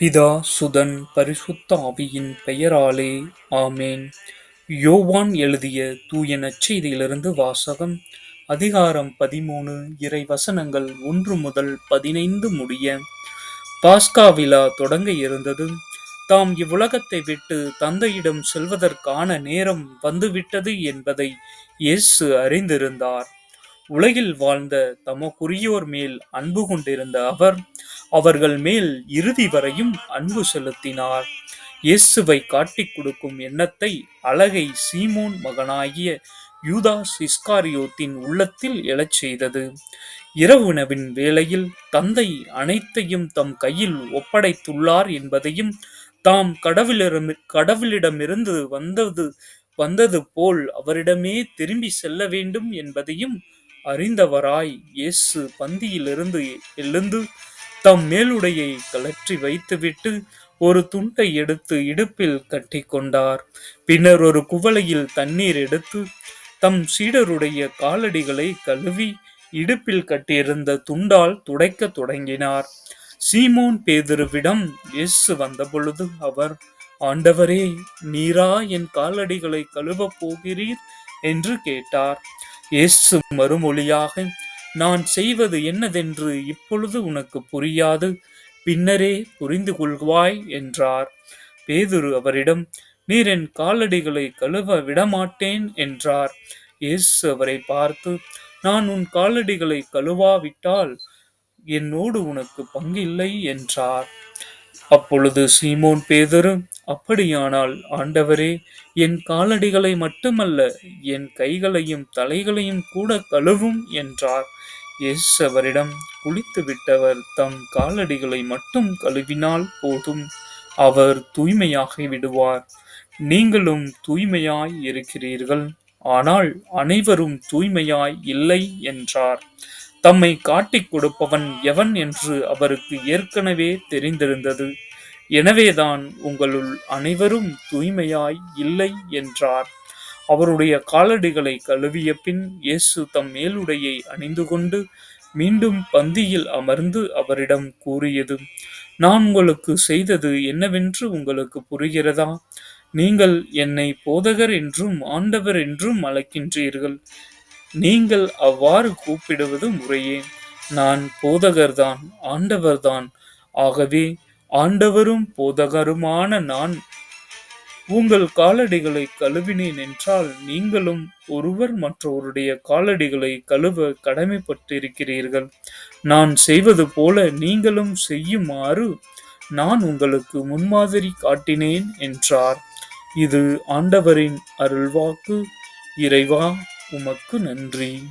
பிதா சுதன் பரிசுத்த ஆவியின் பெயராலே ஆமேன். யோவான் எழுதிய தூய நச்செய்தியிலிருந்து வாசகம் அதிகாரம் பதிமூணு இறை வசனங்கள் ஒன்று முதல் பதினைந்து முடிய. பாஸ்கா விழா தொடங்க இருந்தது. தாம் இவ்வுலகத்தை விட்டு தந்தையிடம் செல்வதற்கான நேரம் வந்துவிட்டது என்பதை இயேசு அறிந்திருந்தார். உலகில் வாழ்ந்த தமக்குரியோர் மேல் அன்பு கொண்டிருந்த அவர் அவர்கள் மேல் இறுதி வரையும் அன்பு செலுத்தினார். இயேசுவை காட்டிக் கொடுக்கும் எண்ணத்தை அழகை சீமோன் மகனாகிய யூதாஸ் இஸ்காரியோத்தின் உள்ளத்தில் எழச் செய்தது. இரவுணவின் வேளையில் தந்தை அனைத்தையும் தம் கையில் ஒப்படைத்துள்ளார் என்பதையும் தாம் கடவுளிடம் கடவுளிடமிருந்து வந்தது வந்தது போல் அவரிடமே திரும்பி செல்ல வேண்டும் என்பதையும் அறிந்தவராய் இயேசு பந்தியிலிருந்து எழுந்து தம் மேலுடையை கலற்றி வைத்துவிட்டு ஒரு துண்டை எடுத்து இடுப்பில் கட்டி கொண்டார் பின்னர் ஒரு குவளையில் தண்ணீர் எடுத்து தம் சீடருடைய காலடிகளை கழுவி இடுப்பில் கட்டியிருந்த துண்டால் துடைக்க தொடங்கினார். சீமோன் பேதுருவிடம் இயேசு வந்தபொழுது அவர் ஆண்டவரே நீரா என் காலடிகளை கழுவப் போகிறீர்? என்று கேட்டார். இயேசு மறுமொழியாக நான் செய்வது என்னதென்று இப்பொழுது உனக்கு புரியாது. பின்னரே புரிந்து கொள்வாய் என்றார். பேதுரு அவரிடம் நீர் என் காலடிகளை கழுவ விடமாட்டேன் என்றார். இயேசு அவரை பார்த்து நான் உன் காலடிகளை கழுவாவிட்டால் என்னோடு உனக்கு பங்கில்லை என்றார். அப்பொழுது சீமோன் பேதரும் அப்படியானால் ஆண்டவரே என் காலடிகளை மட்டுமல்ல என் கைகளையும் தலைகளையும் கூட கழுவும் என்றார். எஸ் அவரிடம் குளித்து விட்டவர் தம் காலடிகளை மட்டும் கழுவினால் போதும் அவர் தூய்மையாகி விடுவார். நீங்களும் தூய்மையாய் இருக்கிறீர்கள் ஆனால் அனைவரும் தூய்மையாய் இல்லை என்றார். தம்மை காட்டிக் கொடுப்பவன் எவன் என்று அவருக்கு ஏற்கனவே தெரிந்திருந்தது. எனவேதான் உங்களுள் அனைவரும் தூய்மையாய் இல்லை என்றார். அவருடைய காலடிகளை கழுவிய பின் இயேசு தம் மேலுடையை அணிந்து கொண்டு மீண்டும் பந்தியில் அமர்ந்து அவரிடம் கூறியது நான் உங்களுக்கு செய்தது என்னவென்று உங்களுக்கு புரிகிறதா? நீங்கள் என்னை போதகர் என்றும் ஆண்டவர் என்றும் அழைக்கின்றீர்கள். நீங்கள் அவ்வாறு கூப்பிடுவது முறையே. நான் போதகர்தான் ஆண்டவர்தான். ஆகவே ஆண்டவரும் போதகருமான நான் உங்கள் காலடிகளை கழுவினேன் என்றால் நீங்களும் ஒருவர் மற்றவருடைய காலடிகளை கழுவ கடமைப்பட்டிருக்கிறீர்கள். நான் செய்வது போல நீங்களும் செய்யுமாறு நான் உங்களுக்கு முன்மாதிரி காட்டினேன் என்றார். இது ஆண்டவரின் அருள்வாக்கு. இறைவா உமக்கு நன்றி.